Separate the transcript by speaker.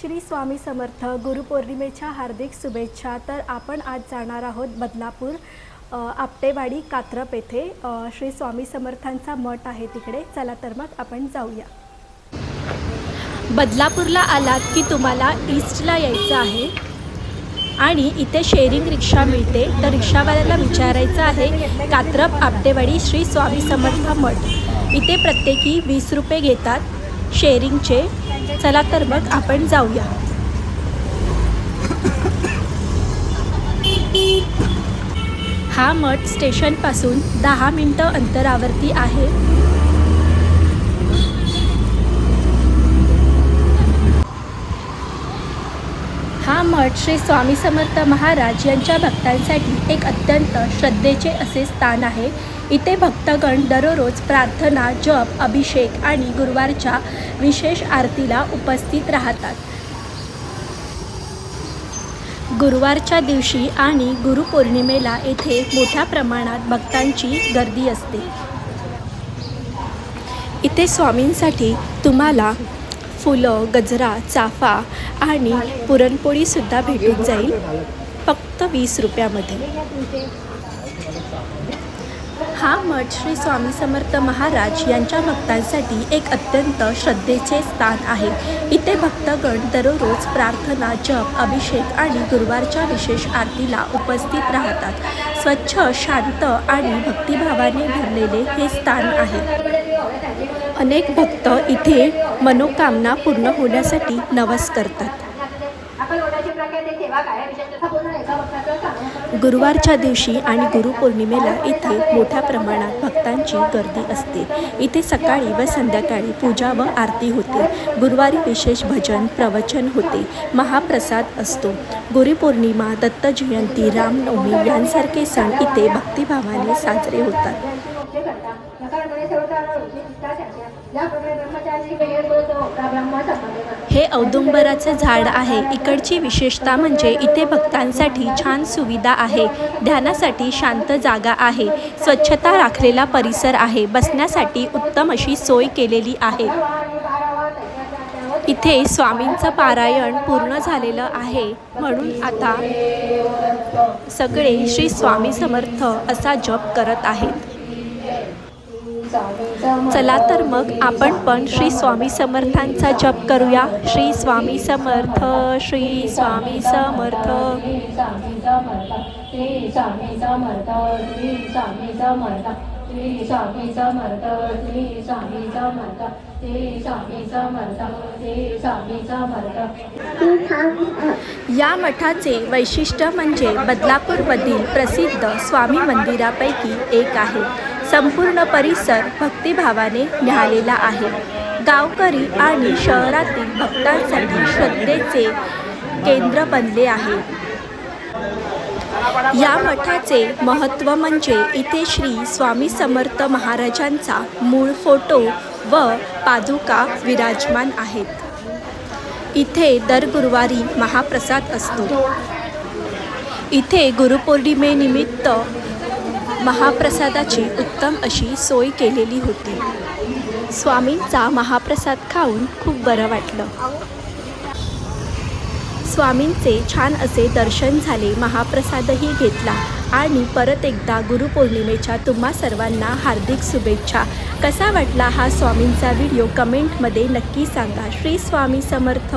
Speaker 1: श्री स्वामी समर्थ गुरुपौर्णिमेच्या हार्दिक शुभेच्छा. तर आपण आज जाणार आहोत बदलापूर आपटेवाडी कात्रप येथे. श्री स्वामी समर्थांचा मठ आहे तिकडे. चला तर मग आपण जाऊया. बदलापूरला आलात की तुम्हाला ईस्टला यायचं आहे? आणि इथे शेअरिंग रिक्षा मिळते तर रिक्षावाल्याला विचारायचं आहे कात्रप आपटेवाडी श्री स्वामी समर्थ मठ. इथे प्रत्येकी वीस रुपये घेतात. शेअरिंगचे. चला तर मग आपण जाऊया. हा मठ स्टेशनपासून दहा मिनटं अंतरावरती आहे. मठ श्री स्वामी समर्थ महाराज यांच्या भक्तांसाठी एक अत्यंत श्रद्धेचे असे स्थान आहे. इथे भक्तगण दररोज प्रार्थना जप अभिषेक आणि गुरुवारच्या विशेष आरतीला उपस्थित राहतात. गुरुवारच्या दिवशी आणि गुरुपौर्णिमेला येथे मोठ्या प्रमाणात भक्तांची गर्दी असते. इथे स्वामींसाठी तुम्हाला फुलं गजरा चाफा आणि पुरणपोळीसुद्धा भेटून जाईल. फक्त वीस रुपयामध्ये. हा मठ श्री स्वामी समर्थ महाराज यांच्या भक्तांसाठी एक अत्यंत श्रद्धेचे स्थान आहे. इथे भक्तगण दररोज प्रार्थना जप अभिषेक आणि गुरुवारच्या विशेष आरतीला उपस्थित राहतात. स्वच्छ शांत आणि भक्तिभावाने भरलेले हे स्थान आहे. अनेक भक्त इथे मनोकामना पूर्ण होण्यासाठी नवस करतात. गुरुवारच्या दिवशी आणि गुरुपौर्णिमेला इथे मोठ्या प्रमाणात भक्तांची गर्दी असते. इथे सकाळी व संध्याकाळी पूजा व आरती होते. गुरुवारी विशेष भजन प्रवचन होते. महाप्रसाद असतो. गुरुपौर्णिमा दत्त जयंती रामनवमी यांसारखे सण इथे भक्तिभावाने साजरे होतात. हे औदुंबराचे झाड आहे. इकडची विशेषता म्हणजे इथे भक्तांसाठी छान सुविधा आहे. ध्यानासाठी शांत जागा आहे. स्वच्छता राखलेला परिसर आहे. बसण्यासाठी उत्तम अशी सोय केलेली आहे. इथे स्वामींचं पारायण पूर्ण झालेलं आहे. म्हणून आता सगळे श्री स्वामी समर्थ असा जप करत आहेत. चला तर मग आपण पण श्री स्वामी समर्थांचा जप करूया. श्री स्वामी समर्थ श्री
Speaker 2: स्वामी समर्थ. श्री स्वामी समर्थ श्री स्वामी समर्थ श्री स्वामी समर्थ श्री स्वामी समर्थ श्री स्वामी समर्थ श्री स्वामी समर्थ
Speaker 1: या मठाचे वैशिष्ट्य म्हणजे बदलापूरमधील प्रसिद्ध स्वामी मंदिरापैकी एक आहे. संपूर्ण परिसर भक्तिभावाने न्याहालेला आहे. गावकरी आणि शहरातील भक्तांसाठी श्रद्धेचे केंद्र बनले आहे. या मठाचे महत्त्व म्हणजे इथे श्री स्वामी समर्थ महाराजांचा मूळ फोटो व पादुका विराजमान आहेत. इथे दर गुरुवारी महाप्रसाद असतो. इथे गुरुपौर्णिमेनिमित्त महाप्रसादाची उत्तम अशी सोय केलेली होती. स्वामींचा महाप्रसाद खाऊन खूप बरं वाटलं. स्वामींचे छान असे दर्शन झाले महाप्रसादही घेतला. आणि परत एकदा गुरुपौर्णिमेच्या तुम्हा सर्वांना हार्दिक शुभेच्छा. कसा वाटला हा स्वामींचा व्हिडिओ कमेंटमध्ये नक्की सांगा. श्री स्वामी समर्थ.